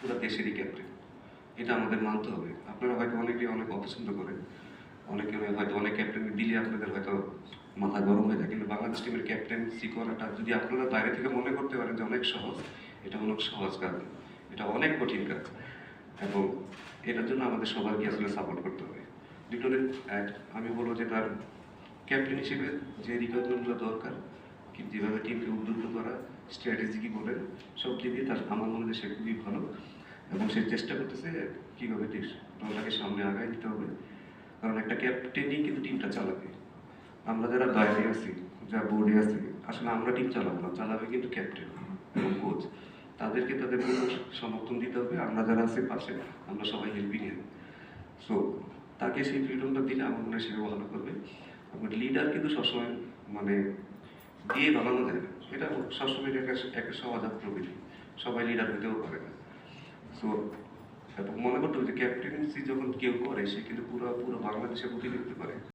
পুরো দেশেরই ক্যাপ্টেন এটা আমাদের মানতে হবে। আপনারা হয়তো অনেকেই অনেক অপছন্দ করেন। অনেকে হয়তো অনেক ক্যাপ্টেন দিলে আপনাদের হয়তো মাথা গরম হয়ে যায়। কিন্তু বাংলাদেশ টিমের ক্যাপ্টেন্সি করাটা যদি আপনারা বাইরে থেকে মনে করতে পারেন যে অনেক সহজ, এটা অনেক সহজ কাজ। এটা অনেক কঠিন কাজ। এবং এটার জন্য আমাদের সবাইকে আসলে সাপোর্ট করতে হবে। লিটনের আমি বলব যে তার ক্যাপ্টেন হিসেবে যে রিকোয়ারমেন্টগুলো দরকার যেভাবে টিমকে উদ্বুদ্ধ করা স্ট্র্যাটেজি কি বলেন, সব দিক দিয়ে তার আমার মনে হয় সে খুবই ভালো এবং সে চেষ্টা করতেছে কীভাবে দলটাকে সামনে আগায় দিতে হবে। কারণ একটা ক্যাপ্টেনই কিন্তু টিমটা চালাবে। আমরা যারা বাইরে আছি যারা বোর্ডে আছি, আসলে আমরা টিম চালাবো না, চালাবে কিন্তু ক্যাপ্টেন এবং কোচ তাদেরকে তাদের পুরো সমর্থন দিতে হবে, আমরা যারা আছি পাশে, আমরা সবাই হেল্পিং হ্যান্ড সো তাকে সেই ফ্রিডমটা দিলে আমার মনে হয় সে ভালো করবে। এবং লিডার কিন্তু সবসময় মানে দিয়ে বানানো যায় না এটা সবসময় একটা একটা সমাজাত প্রকৃতি। সবাই লিডার হতেও পারে না। সো এবং মনে করতে হবে যে ক্যাপ্টেন্সি যখন কেউ করে, সে কিন্তু পুরো পুরো বাংলাদেশে প্রতিনিধিত্ব করে।